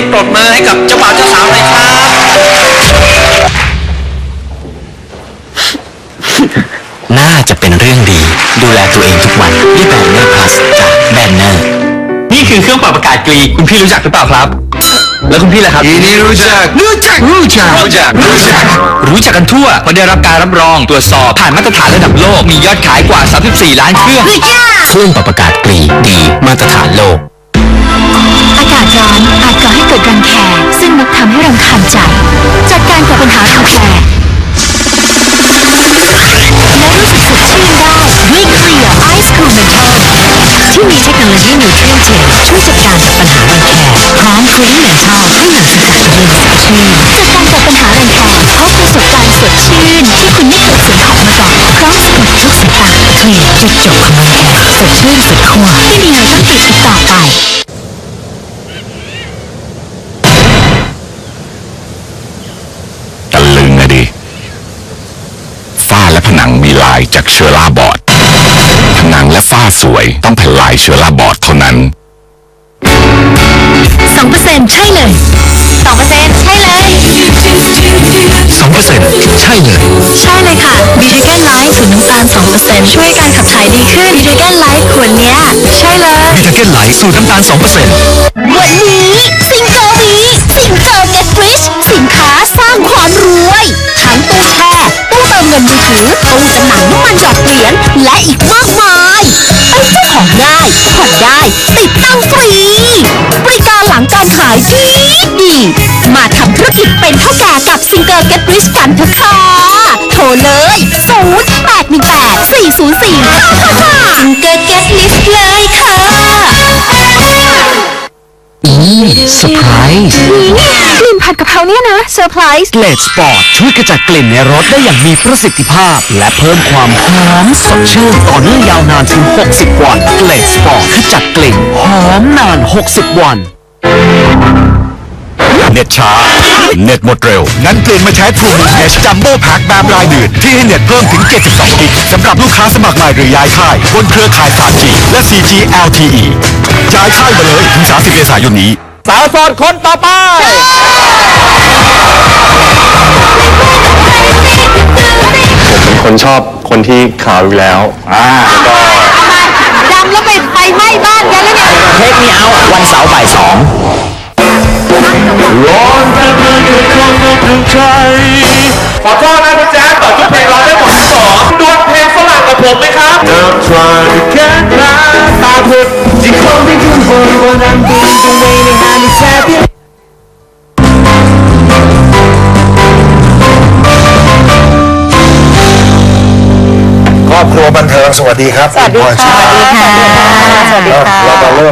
ยงปรบมือให้กับเจ้าบ่าวเจ้าสาวหน่อยครับน่าจะเป็นเรื่องดี ดูแลตัวเองทุกวันด้วยแบนเนอร์พลัสจากแบนเนอร์นี่คือเครื่องปรับอากาศกรีคุณพี่รู้จักหรือเปล่าครับ แล้วคุณพี่ล่ะครับ ทีนี้รู้จัก รู้จัก รู้จัก รู้จัก รู้จัก รู้จักกันทั่วเพราะได้รับการรับรองตรวจสอบผ่านมาตรฐานระดับโลก มียอดขายกว่า 34 ล้านเครื่อง เครื่องปรับอากาศกรีดี มาตรฐานโลก อากาศร้อนอา งมักทำให้รำคาญใจ จัดการกับปัญหารังแคและรู้สึกสดชื่นได้ด้วยเคลียร์ไอซ์คูลเมนทอลที่มีเทคโนโลยีนิวเทรียนเจลช่วยจัดการกับปัญหารังแคพร้อมคูลิ่งเมนทอลให้หนังสกัดเย็นสดชื่นจัดการกับปัญหารังแคพบประสบการณ์สดชื่นที่คุณไม่เคยสัมผัสมาก่อนพร้อมสะกดทุกสายตาเคลียร์จุดจบของรังแคสดชื่นสุดขั้วไม่มีอะไรต้องติดอีกต่อไป ตะลึงอะดิ ฝ้า และผนังมีลายจากเชอร่าบอร์ดผนังและฝ้าสวยต้องแผ่นลายเชอร่าบอร์ดเท่านั้นสองเปอร์เซ็นต์ใช่เลยสองเปอร์เซ็นต์ใช่เลย 2%ใช่เลย ใช่เลยค่ะบีทเกนไลท์สูตรน้ำตาลสองเปอร์เซ็นต์ช่วยให้การขับถ่ายดีขึ้นบีทเกนไลท์ขวดเนี้ย ใช่เลยวิตาเกนไหลสูตรน้ำตาล 2%วันนี้ซิงเกิลนี้ เงินมือถือตู้จำหน่ายน้ำมันหยอดเหรียญและอีกมากมายเป็นเจ้าของง่ายผ่อนได้ติดตั้งฟรีบริการหลังการขายดีดี มาทำธุรกิจเป็นเท่าแก่กับซิงเกิลเก็ตริชกันเถอะค่ะโทรเลย 0 8 1 8 4 0 4ซิงเกิลเก็ตลิสเลยค่ะ อีเซอร์ไพรส์กลิ่น ผัดกะเพราเนี่ยนะเซอร์ไพรส์ เกลดสปอร์ตช่วยกระจัดกลิ่นในรถได้อย่างมีประสิทธิภาพ และเพิ่มความหอมสดชื่นต่อเนื่องยาวนานถึง 60 วัน เกลดสปอร์ตขจัดกลิ่นหอมนาน 60 วัน เน็ตช้า เน็ตหมดเร็ว งั้นเปลี่ยนมาใช้ True Move Edge Jumbo Pack แบบรายเดือนที่ให้เน็ตเพิ่มถึง 72 กิกสำหรับลูกค้าสมัครใหม่หรือย้ายค่าย บนเครือข่าย 3G และ 4G LTE ย้ายค่ายมาเลยถึง 30 เมษายนนี้ สาวโสดคนต่อไป คนชอบคนที่ขาวอยู่แล้ว อ่าแล้วก็ดำแล้วไปไฟไหม้บ้านกันแล้วเนี่ยเทคมีเอาวันเสาร์บ่ายสองร้อนเป็นเรื่องของถึงใจขอโทษนะคุณแจ๊คเปิดทุกเพลงร้องได้หมดทั้งสองดวลเพลงฝรั่งกับผมไหมครับ I'm trying to get back ตาพุดที่คงที่คุณบอกว่านั่งดูตรงนี้ในงานที่แท้ที่ รอบครัวบันเทิงสวัสดีครับสวัสดีค่ะ สวัสดีค่ะเรามาเริ่ม